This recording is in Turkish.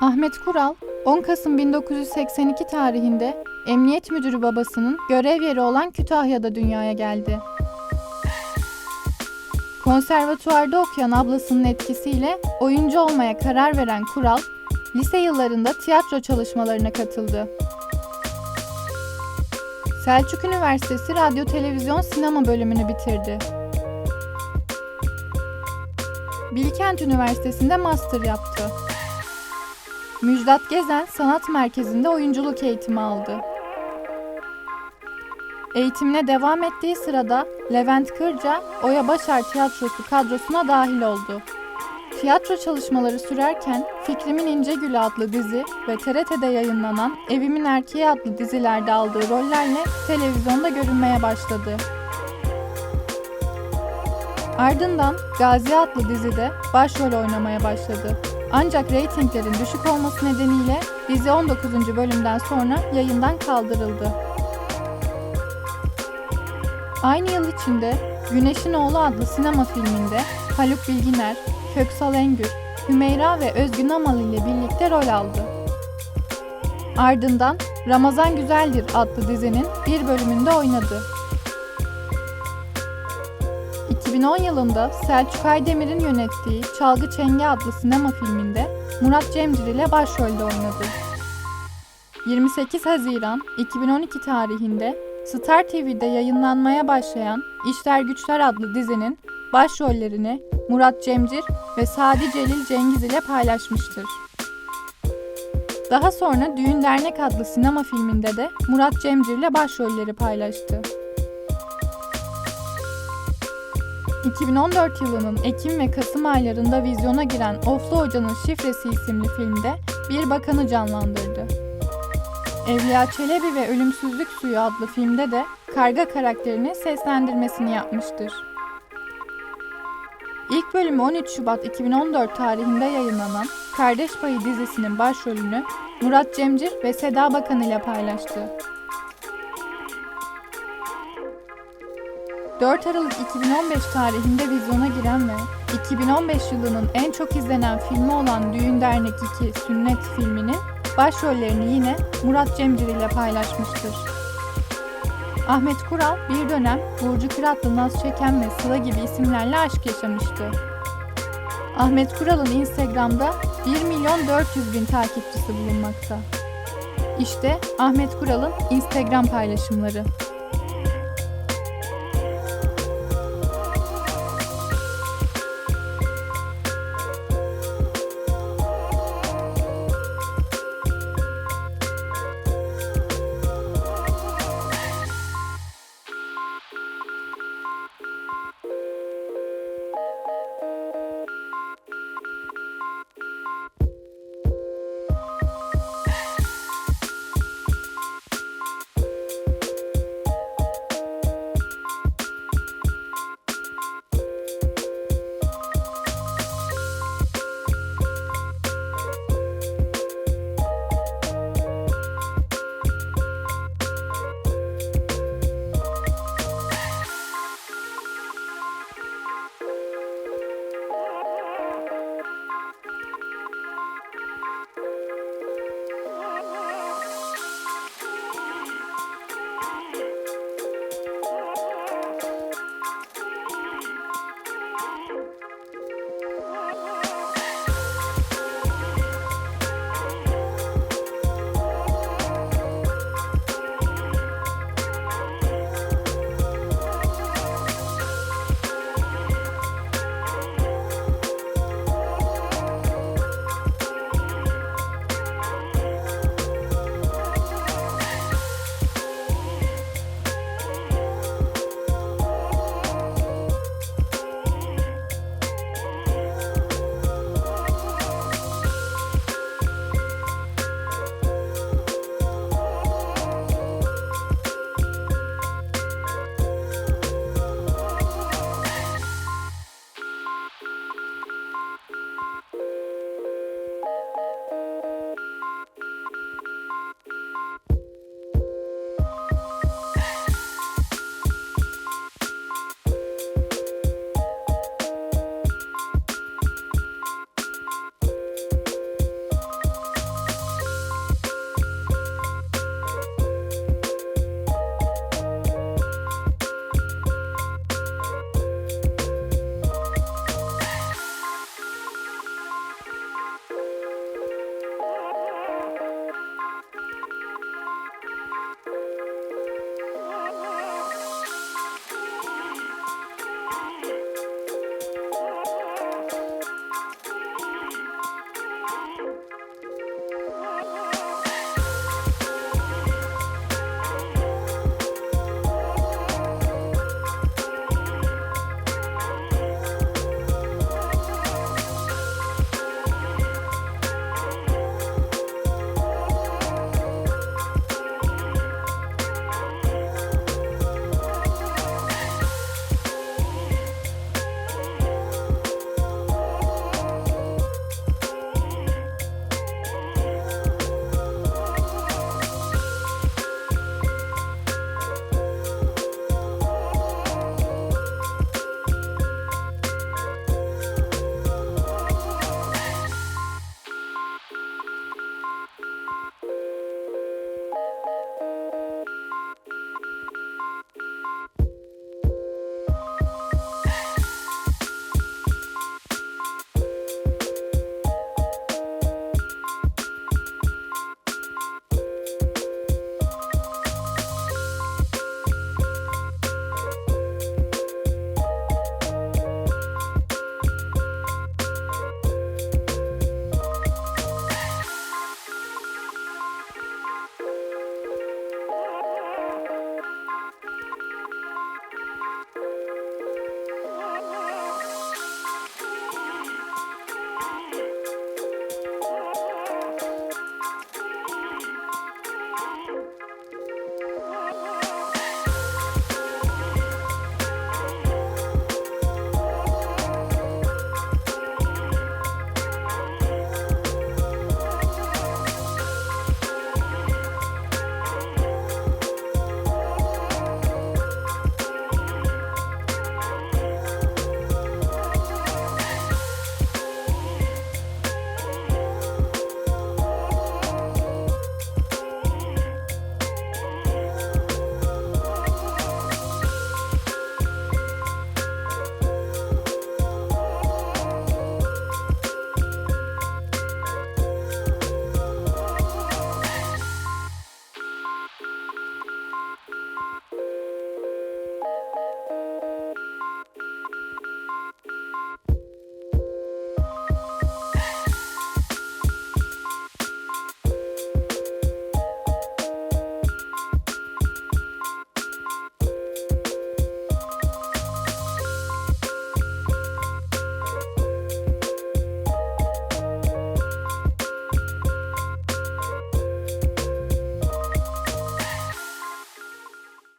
Ahmet Kural, 10 Kasım 1982 tarihinde Emniyet Müdürü babasının görev yeri olan Kütahya'da dünyaya geldi. Konservatuvarda okuyan ablasının etkisiyle oyuncu olmaya karar veren Kural, lise yıllarında tiyatro çalışmalarına katıldı. Selçuk Üniversitesi Radyo Televizyon Sinema bölümünü bitirdi. Bilkent Üniversitesi'nde master yaptı. Müjdat Gezen Sanat Merkezi'nde oyunculuk eğitimi aldı. Eğitimine devam ettiği sırada Levent Kırca, Oya Başar Tiyatrosu kadrosuna dahil oldu. Tiyatro çalışmaları sürerken Fikrimin İnce Gülü adlı dizi ve TRT'de yayınlanan Evimin Erkeği adlı dizilerde aldığı rollerle televizyonda görünmeye başladı. Ardından Gazi adlı dizide başrol oynamaya başladı. Ancak reytinglerin düşük olması nedeniyle dizi 19. bölümden sonra yayından kaldırıldı. Aynı yıl içinde Güneşin Oğlu adlı sinema filminde Haluk Bilginer, Köksal Engür, Hümeyra ve Özgün Amal ile birlikte rol aldı. Ardından Ramazan Güzeldir adlı dizinin bir bölümünde oynadı. 2010 yılında Selçuk Aydemir'in yönettiği Çalgı Çenge adlı sinema filminde Murat Cemcir ile başrolde oynadı. 28 Haziran 2012 tarihinde Star TV'de yayınlanmaya başlayan İşler Güçler adlı dizinin başrollerini Murat Cemcir ve Sadi Celil Cengiz ile paylaşmıştır. Daha sonra Düğün Dernek adlı sinema filminde de Murat Cemcir ile başrolleri paylaştı. 2014 yılının Ekim ve Kasım aylarında vizyona giren Oflu Hoca'nın Şifresi isimli filmde bir bakanı canlandırdı. Evliya Çelebi ve Ölümsüzlük Suyu adlı filmde de karga karakterini seslendirmesini yapmıştır. İlk bölümü 13 Şubat 2014 tarihinde yayınlanan Kardeş Payı dizisinin başrolünü Murat Cemcir ve Seda Bakan ile paylaştı. 4 Aralık 2015 tarihinde vizyona giren ve 2015 yılının en çok izlenen filmi olan Düğün Dernek 2 Sünnet filminin başrollerini yine Murat Cemcir ile paylaşmıştır. Ahmet Kural bir dönem Burcu Kıratlı, Naz Çeken ve Sıla gibi isimlerle aşk yaşamıştı. Ahmet Kural'ın Instagram'da 1 milyon 400 bin takipçisi bulunmakta. İşte Ahmet Kural'ın Instagram paylaşımları.